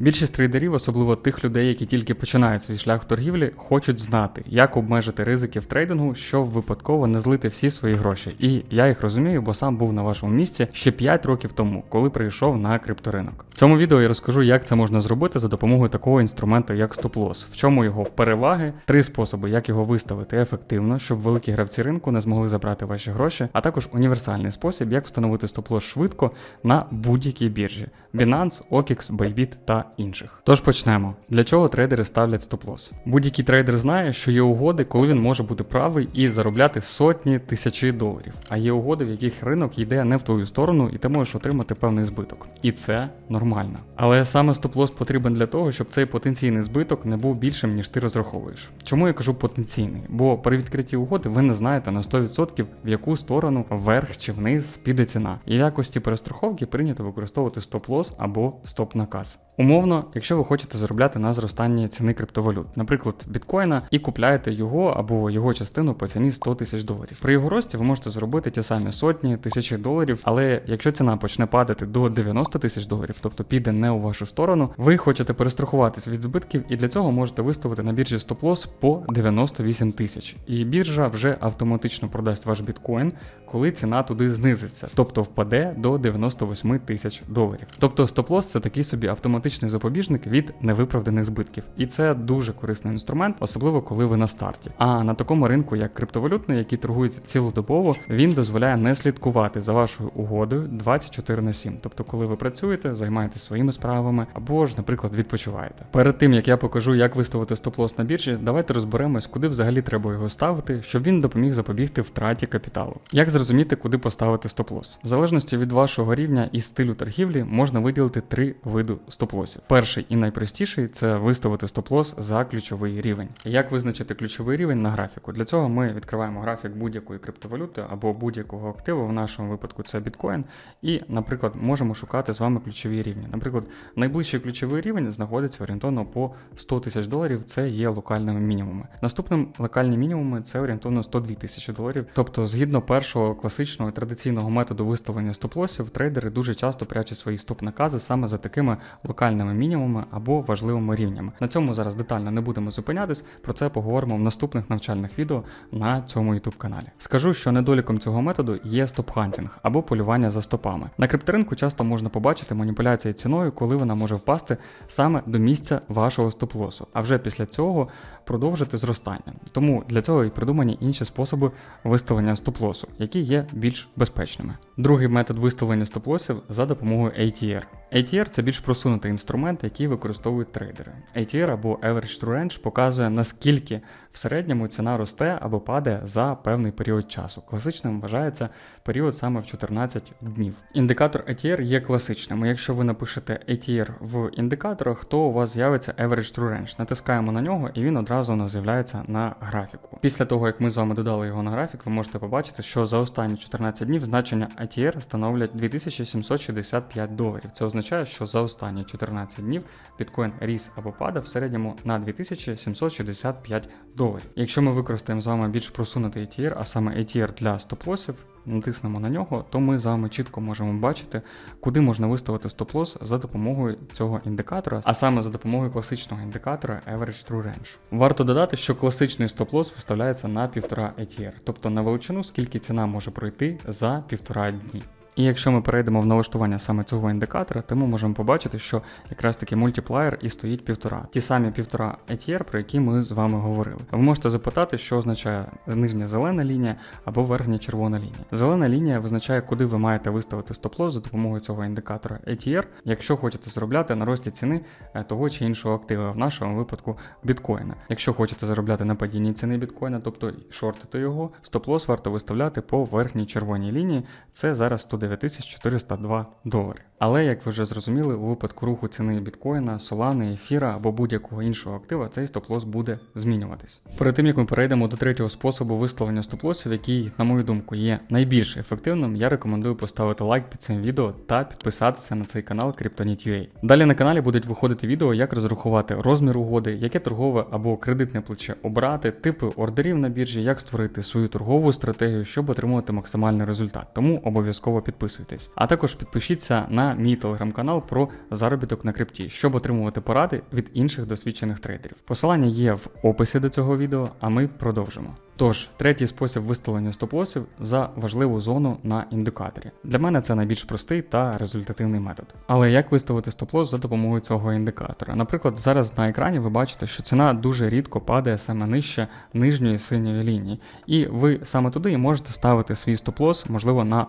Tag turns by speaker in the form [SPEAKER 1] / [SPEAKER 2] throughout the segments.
[SPEAKER 1] Більшість трейдерів, особливо тих людей, які тільки починають свій шлях в торгівлі, хочуть знати, як обмежити ризики в трейдингу, щоб випадково не злити всі свої гроші. І я їх розумію, бо сам був на вашому місці ще 5 років тому, коли прийшов на крипторинок. В цьому відео я розкажу, як це можна зробити за допомогою такого інструменту, як стоп-лосс, в чому його переваги, три способи, як його виставити ефективно, щоб великі гравці ринку не змогли забрати ваші гроші, а також універсальний спосіб, як встановити стоп-лосс швидко на будь-якій біржі: Binance, OKX, Bybit та інших. Тож почнемо. Для чого трейдери ставлять стоп-лосс? Будь-який трейдер знає, що є угоди, коли він може бути правий і заробляти сотні тисячі доларів. А є угоди, в яких ринок йде не в твою сторону, і ти можеш отримати певний збиток. І це нормально. Але саме стоп-лосс потрібен для того, щоб цей потенційний збиток не був більшим, ніж ти розраховуєш. Чому я кажу потенційний? Бо при відкритті угоди ви не знаєте на 100% в яку сторону вверх чи вниз піде ціна. І в якості перестраховки прийнято використовувати стоп-лосс або стоп-наказ. Умовно, якщо ви хочете заробляти на зростанні ціни криптовалют, наприклад, біткоїна, і купляєте його або його частину по ціні 100 тисяч доларів. При його рості ви можете заробити ті самі сотні тисячі доларів, але якщо ціна почне падати до 90 тисяч доларів, тобто піде не у вашу сторону, ви хочете перестрахуватись від збитків, і для цього можете виставити на біржі стоп-лосс по 98 тисяч. І біржа вже автоматично продасть ваш біткоін, коли ціна туди знизиться, тобто впаде до 98 тисяч доларів. Тобто стоп-лосс це такий собі автоматичний запобіжник від невиправданих збитків, і це дуже корисний інструмент, особливо коли ви на старті. А на такому ринку, як криптовалютний, який торгується цілодобово, він дозволяє не слідкувати за вашою угодою 24 на 7. Тобто, коли ви працюєте, займаєтесь своїми справами або ж, наприклад, відпочиваєте. Перед тим як я покажу, як виставити стоп-лосс на біржі, давайте розберемось, куди взагалі треба його ставити, щоб він допоміг запобігти втраті капіталу. Як зрозуміти, куди поставити стоп-лосс? В залежності від вашого рівня і стилю торгівлі можна виділити три види стоп-лосів. Перший і найпростіший це виставити стоп-лосс за ключовий рівень. Як визначити ключовий рівень на графіку? Для цього ми відкриваємо графік будь-якої криптовалюти або будь-якого активу. В нашому випадку це біткоін, і, наприклад, можемо шукати з вами ключові рівні. Наприклад, найближчий ключовий рівень знаходиться орієнтовно по 100 тисяч доларів. Це є локальними мінімумами. Наступним локальні мінімуми це орієнтовно 102 тисячі доларів. Тобто, згідно першого класичного традиційного методу виставлення стоп-лосів, трейдери дуже часто прячуть свої стоп-накази саме за такими локальними мінімумами або важливими рівнями. На цьому зараз детально не будемо зупинятись. Про це поговоримо в наступних навчальних відео на цьому youtube каналі. Скажу, що недоліком цього методу є стоп-хантінг або полювання за стопами. На крипторинку часто можна побачити маніпуляції ціною, коли вона може впасти саме до місця вашого стоп-лосу, а вже після цього продовжити зростання. Тому для цього і придумані інші способи виставлення стоп-лосу, які є більш безпечними. Другий метод виставлення стоп-лосів за допомогою ATR. ATR це більш просунутий інструмент, який використовують трейдери. ATR або Average True Range показує наскільки в середньому ціна росте або падає за певний період часу. Класичним вважається період саме в 14 днів. Індикатор ATR є класичним. Якщо ви напишете ATR в індикаторах, то у вас з'явиться Average True Range. Натискаємо на нього, і він одразу у нас з'являється на графіку. Після того, як ми з вами додали його на графік, ви можете побачити, що за останні 14 днів значення ATR становлять 2765 доларів. Це означає, що за останні 14 днів біткоін ріс або падав в середньому на 2765 доларів. Якщо ми використаємо з вами більш просунутий ATR, а саме ATR для стоп-лосів, натиснемо на нього, то ми з вами чітко можемо бачити, куди можна виставити стоп-лосс за допомогою цього індикатора, а саме за допомогою класичного індикатора Average True Range. Варто додати, що класичний стоп-лосс виставляється на 1,5 ATR, тобто на величину, скільки ціна може пройти за півтора дні. І якщо ми перейдемо в налаштування саме цього індикатора, то ми можемо побачити, що якраз таки мультиплеєр і стоїть півтора. Ті самі півтора ATR, про які ми з вами говорили. Ви можете запитати, що означає нижня зелена лінія або верхня червона лінія. Зелена лінія визначає, куди ви маєте виставити стоп-лосс за допомогою цього індикатора ATR, якщо хочете заробляти на рості ціни е, того чи іншого актива, в нашому випадку біткоїна. Якщо хочете заробляти на падінні ціни біткоїна, тобто шортити його, стоп-лосс варто виставляти по верхній червоній лінії. Це зараз 109 9402 долари. Але, як ви вже зрозуміли, у випадку руху ціни біткоїна, солани, ефіра або будь-якого іншого актива, цей стоп-лосс буде змінюватись. Перед тим як ми перейдемо до третього способу виставлення стоп-лоссів, який, на мою думку, є найбільш ефективним, я рекомендую поставити лайк під цим відео та підписатися на цей канал Cryptonet.ua. Далі на каналі будуть виходити відео, як розрахувати розмір угоди, яке торгове або кредитне плече обрати, типи ордерів на біржі, як створити свою торгову стратегію, щоб отримувати максимальний результат. Тому обов'язково підписуйтесь. Підписуйтесь. А також підпишіться на мій телеграм-канал про заробіток на крипті, щоб отримувати поради від інших досвідчених трейдерів. Посилання є в описі до цього відео, а ми продовжимо. Тож, третій спосіб виставлення стоп-лосів за важливу зону на індикаторі. Для мене це найбільш простий та результативний метод. Але як виставити стоп-лосс за допомогою цього індикатора? Наприклад, зараз на екрані ви бачите, що ціна дуже рідко падає саме нижче нижньої синьої лінії, і ви саме туди можете ставити свій стоп-лосс, можливо, на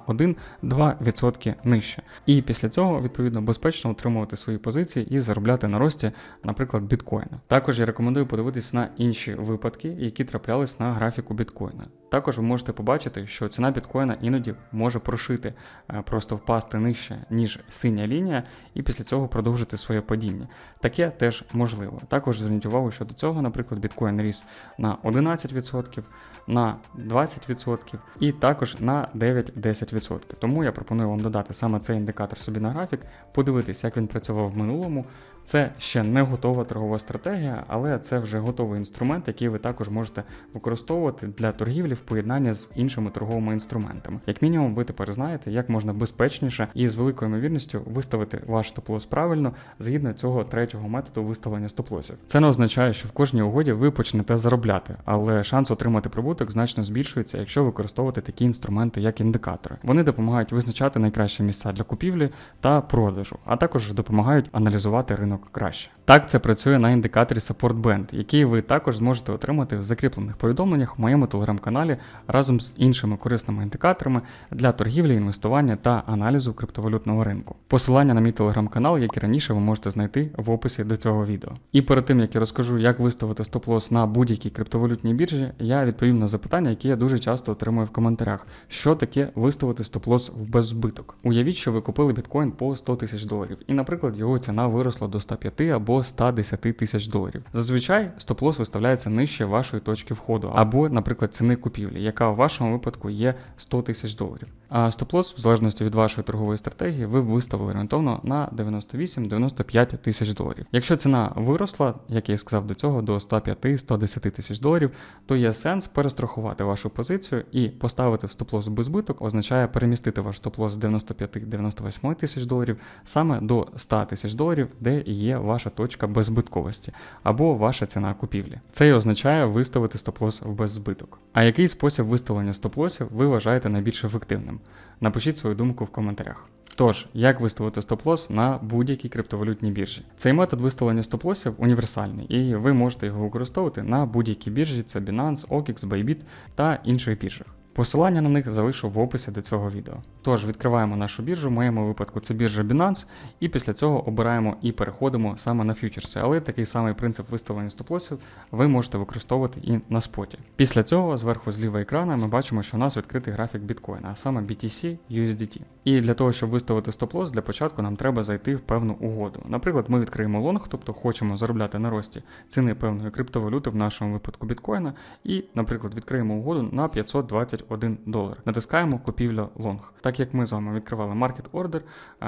[SPEAKER 1] 1-2% нижче. І після цього, відповідно, безпечно утримувати свої позиції і заробляти на рості, наприклад, біткоїна. Також я рекомендую подивитись на інші випадки, які траплялись на графіку біткоїна. Також ви можете побачити, що ціна біткоїна іноді може прошити, е, просто впасти нижче, ніж синя лінія, і після цього продовжити своє падіння. Таке теж можливо. Також зверніть увагу, що до цього, наприклад, біткоін ріс на 11%, на 20% і також на 9-10%. Тому я пропоную вам додати саме цей індикатор собі на графік, подивитись, як він працював в минулому. Це ще не готова торгова стратегія, але це вже готовий інструмент, який ви також можете використовувати для торгівлі в поєднанні з іншими торговими інструментами. Як мінімум, ви тепер знаєте, як можна безпечніше і з великою ймовірністю виставити ваш стоп-лосс правильно згідно цього третього методу виставлення стоп-лосів. Це не означає, що в кожній угоді ви почнете заробляти, але шанс отримати прибуток значно збільшується, якщо використовувати такі інструменти, як індикатори. Вони допомагають визначати найкращі місця для купівлі та продажу, а також допомагають аналізувати ринок краще. Так це працює на індикаторі Support Band, який ви також зможете отримати в закріплених повідомленнях в моєму телеграм-каналі разом з іншими корисними індикаторами для торгівлі, інвестування та аналізу криптовалютного ринку. Посилання на мій телеграм-канал, як і раніше, ви можете знайти в описі до цього відео. І перед тим як я розкажу, як виставити стоп-лосс на будь-якій криптовалютній біржі, я відповім на запитання, які я дуже часто отримую в коментарях. Що таке виставити стоп-лосс в беззбиток? Уявіть, що ви купили біткоін по 100 тисяч доларів, і, наприклад, його ціна виросла до 105 або 110 тисяч доларів. Зазвичай стоп-лосс виставляється нижче вашої точки входу, або, наприклад, ціни купівлі, яка в вашому випадку є 100 тисяч доларів. А стоп-лосс, в залежності від вашої торгової стратегії, ви виставили орієнтовно на 98-95 тисяч доларів. Якщо ціна виросла, як я сказав до цього, до 105-110 тисяч доларів, то є сенс перестрахувати вашу позицію і поставити в стоп-лосс без збиток означає перемістити стоп-лосс з 95-98 тисяч доларів саме до 100 тисяч доларів, де є ваша точка беззбитковості або ваша ціна купівлі. Це і означає виставити стоп-лосс в беззбиток. А який спосіб виставлення стоп-лосів ви вважаєте найбільш ефективним? Напишіть свою думку в коментарях. Тож, як виставити стоп-лосс на будь-якій криптовалютній біржі? Цей метод виставлення стоп-лосів універсальний, і ви можете його використовувати на будь-якій біржі: це Binance, OKX, Bybit та інших біржах. Посилання на них залишу в описі до цього відео. Тож відкриваємо нашу біржу, в моєму випадку це біржа Binance, і після цього обираємо і переходимо саме на фьючерси. Але такий самий принцип виставлення стоп-лосів ви можете використовувати і на споті. Після цього, зверху зліва екрана, ми бачимо, що у нас відкритий графік біткоїна, а саме BTC USDT. І для того, щоб виставити стоп-лосс, для початку нам треба зайти в певну угоду. Наприклад, ми відкриємо лонг, тобто хочемо заробляти на рості ціни певної криптовалюти, в нашому випадку біткоїна, і, наприклад, відкриємо угоду на 520 1 долар. Натискаємо купівля лонг. Так як ми з вами відкривали Market Order,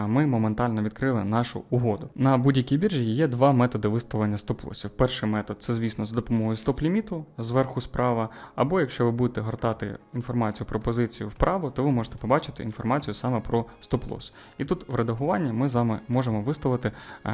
[SPEAKER 1] ми моментально відкрили нашу угоду. На будь-якій біржі є два методи виставлення стоп-лосів. Перший метод це, звісно, за допомогою стоп-ліміту зверху справа. Або якщо ви будете гортати інформацію про позицію вправо, то ви можете побачити інформацію саме про стоп-лосс. І тут в редагуванні ми з вами можемо виставити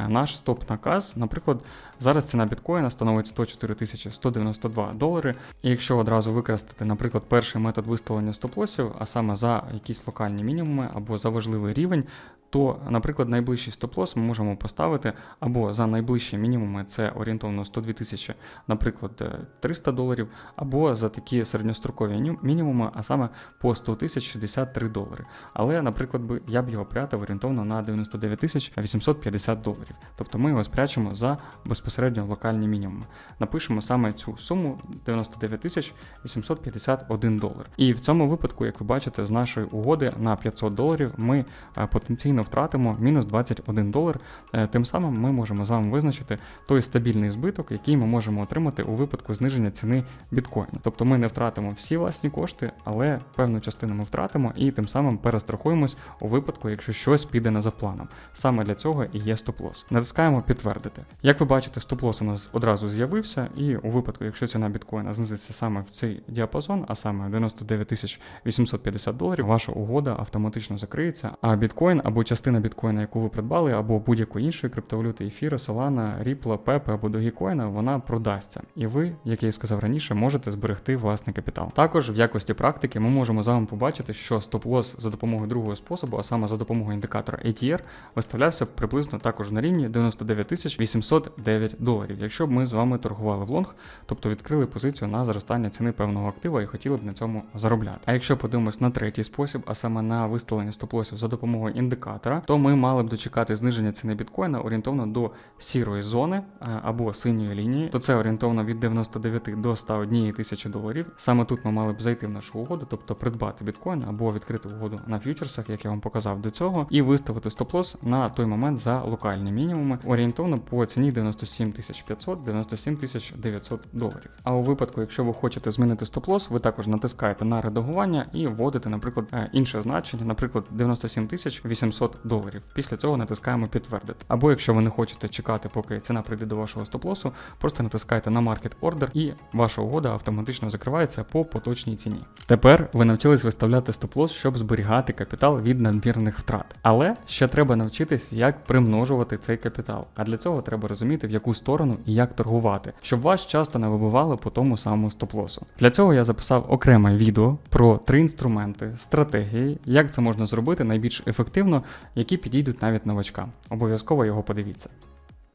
[SPEAKER 1] наш стоп-наказ. Наприклад, зараз ціна біткоїна становить 104 192 долари. І якщо одразу використати, наприклад, перший метод виставлення стоп-лосів, а саме за якісь локальні мінімуми або за важливий рівень, то, наприклад, найближчий стоп-лосс ми можемо поставити або за найближчі мінімуми, це орієнтовно 102 тисячі, наприклад, 300 доларів, або за такі середньострокові мінімуми, а саме по 100 тисяч 63 долари. Але, наприклад, я б його прятав орієнтовно на 99 тисяч 850 доларів. Тобто ми його спрячемо за безпосередньо локальні мінімуми. Напишемо саме цю суму 99 тисяч 851 долар. І в цьому випадку, як ви бачите, з нашої угоди на 500 доларів ми потенційно потенційно втратимо мінус 21 долар. Е, Тим самим ми можемо з вами визначити той стабільний збиток, який ми можемо отримати у випадку зниження ціни біткоїну. Тобто ми не втратимо всі власні кошти, але певну частину ми втратимо і тим самим перестрахуємось у випадку, якщо щось піде не за планом. Саме для цього і є стоп-лосс. Натискаємо підтвердити. Як ви бачите, стоп-лосс у нас одразу з'явився, і у випадку, якщо ціна біткоїна знизиться саме в цей діапазон, а саме 99 850 доларів, ваша угода автоматично закриється. А біткоін або частина біткоїна, яку ви придбали, або будь-якої іншої криптовалюти, ефіра, Solana, Ripple, Pepe або Dogecoin, вона продасться. І ви, як я і сказав раніше, можете зберегти власний капітал. Також в якості практики ми можемо з вами побачити, що стоп-лосс за допомогою другого способу, а саме за допомогою індикатора ATR, виставлявся приблизно також на рівні 99 809 доларів. Якщо б ми з вами торгували в лонг, тобто відкрили позицію на зростання ціни певного актива і хотіли б на цьому заробляти. А якщо подивимось на третій спосіб, а саме на виставлення стоп-лосів за допомогою індикатора, то ми мали б дочекати зниження ціни біткоїна орієнтовно до сірої зони е, або синьої лінії, то це орієнтовно від 99 до 101 тисячі доларів. Саме тут ми мали б зайти в нашу угоду, тобто придбати біткоін або відкрити угоду на фьючерсах, як я вам показав до цього, і виставити стоп-лосс на той момент за локальні мінімуми, орієнтовно по ціні 97 500 97 900 доларів. А у випадку, якщо ви хочете змінити стоп-лосс, ви також натискаєте на редагування і вводите, наприклад, е, інше значення, наприклад, 97 800 доларів. Після цього натискаємо підтвердити. Або якщо ви не хочете чекати, поки ціна прийде до вашого стоп-лосу, просто натискаєте на Market Order і ваша угода автоматично закривається по поточній ціні. Тепер ви навчились виставляти стоп-лосс, щоб зберігати капітал від надмірних втрат. Але ще треба навчитись, як примножувати цей капітал. А для цього треба розуміти, в яку сторону і як торгувати, щоб вас часто не вибивали по тому самому стоп-лосу. Для цього я записав окреме відео про три інструменти, стратегії, як це можна зробити найбільш ефективно, які підійдуть навіть новачкам. Обов'язково його подивіться.